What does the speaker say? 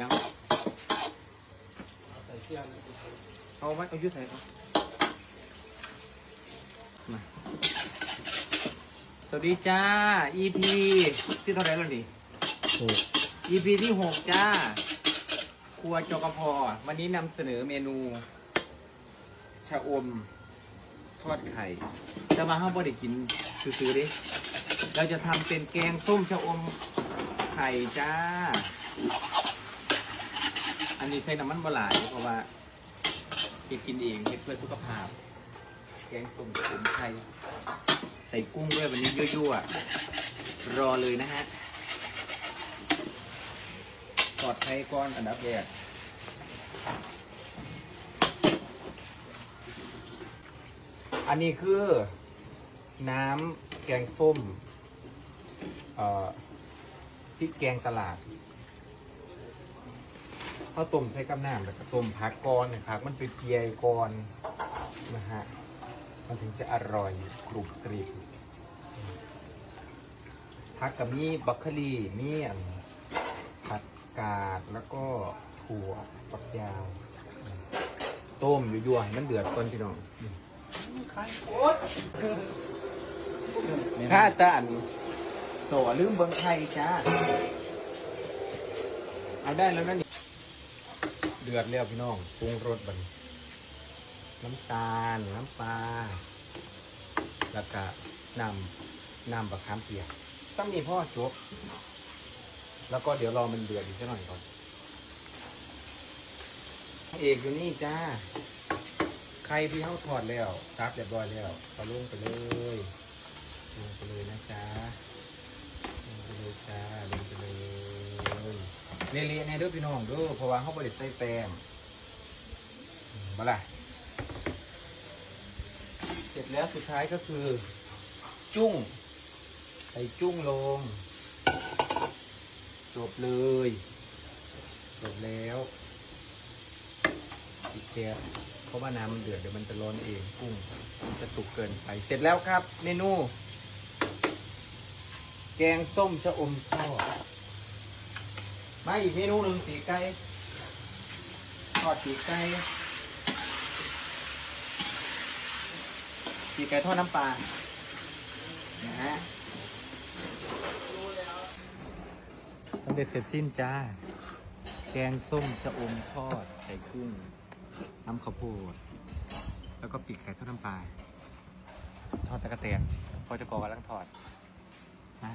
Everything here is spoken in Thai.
ยังใส่เสื้อนะเอาไว้เอายืดใส่ก่อนมาสวัสดีจ้า EP ที่เท่าไหร่แล้วนี่ถูก EP ที่หกจ้า ครัวจกพอวันนี้นำเสนอเมนู ชะอม ทอดไข่แต่มาห้ามบ่ได้กินซื้อๆดิเราจะทำเป็นแกงส้มชะอมไข่จ้า อันนี้ใส่น้ำมันบหลายเพราะว่าเฮ็ดกินเองเฮ็ดเพื่อสุขภาพ แกงส้มชะอมไข่ใส่กุ้งด้วยวันนี้ยั่วๆ รอเลยนะฮะทอดไข่ก้อนอันดับแรกอันนี้คือน้ำแกงส้มพริกแกงตลาด ขาต้มใส่กับน้ำแล้วก็ต้มผักก่อนนะครับ มันเป็นเปียก่อนนะฮะมันถึงจะอร่อยกรุบกริบผักกับมีบรอกโคลีมีอันผักกาดแล้วก็ถั่วฝักยาว ต้มยั่วๆให้มันเดือดก่อนพี่น้องใครโอ๊ตถ้าตาอันโสลืมเบิ้งไทยจ้า เอาได้แล้วนั่นนี่ เดือดแล้วพี่น้องปรุงรสบันน้ำตาลน้ำปลาแล้วก็น้ำน้ำบะขามเปียกต้องมีพ่อจบแล้วก็เดี๋ยวรอมันเดือดอีกสักหน่อยก่อนเอกอยู่นี่จ้าใครที่เขาถอดแล้วตักเรียบร้อยแล้วก็ลงไปเลยลงไปเลยนะจ๊ะ ลงไปเลยจ้า ลงไปเลย เละๆในเด้วยพี่น้องเด้วยเพราะว่าเขาบริใส่แป้งมาล่ะเสร็จแล้วสุดท้ายก็คือ จุ้งใส่จุ้งลง จบเลย จบแล้วปิดแก๊สเพราะว่าน้ำมันเดือดเดี๋ยวมันจะร้อนเองกุ้งมันจะสุกเกินไป เสร็จแล้วครับ เมนู แกงส้มชะอมทอด มาอีกเมนูหนึ่งปีกไก่ทอดปีกไก่ปีกไก่ทอดน้ำปลานะฮะสำเร็จเสร็จสิ้นจ้า แกงส้มชะอมทอดใส่กุ้งน้ำข้าวโพดแล้วก็ปีกไก่ทอดน้ำปลาทอดตะกะเตียนพอจะกอกำลังทอดนะ